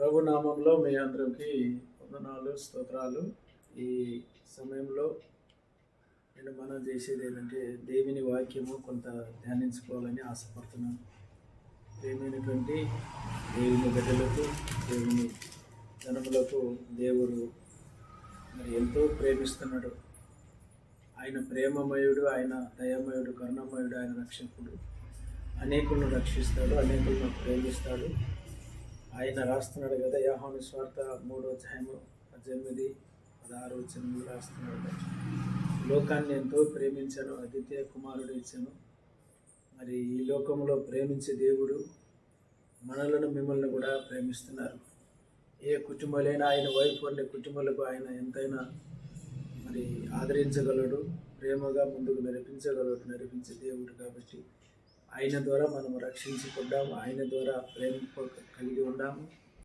రఘునామంలో మీ అందరికి వందనాలు స్తోత్రాలు. ఈ సమయంలో నేను మనం చేసేది ఏంటంటే దేవుని వాక్యము కొంత ధ్యానించుకోవాలని ఆశపడుతున్నాను. ప్రేమైనటువంటి దేవుని బిడ్డలకు దేవుని జనములకు దేవుడు మరి ఎంతో ప్రేమిస్తున్నాడు. ఆయన ప్రేమమయుడు ఆయన దయమయుడు కరుణమయుడు ఆయన రక్షకుడు. అనేకులను రక్షిస్తాడు అనేకులను ప్రేమిస్తాడు. ఆయన రాస్తున్నాడు కదా యాహోని స్వార్థ మూడో అధ్యాయము పద్దెనిమిది పదహారు వచ్చిన రాస్తున్నాడు లోకాన్ని ఎంతో ప్రేమించాను అదితే కుమారుడు ఇచ్చాను. మరి ఈ లోకంలో ప్రేమించే దేవుడు మనలను మిమ్మల్ని కూడా ప్రేమిస్తున్నారు. ఏ కుటుంబాలైనా ఆయన వైఫ్ అనే కుటుంబాలకు ఆయన ఎంతైనా మరి ఆదరించగలడు ప్రేమగా ముందుకు నడిపించగలడు నడిపించే దేవుడు కాబట్టి ఆయన ద్వారా మనం రక్షించుకుంటాము ఆయన ద్వారా ప్రేమ కలిగి ఉన్నాము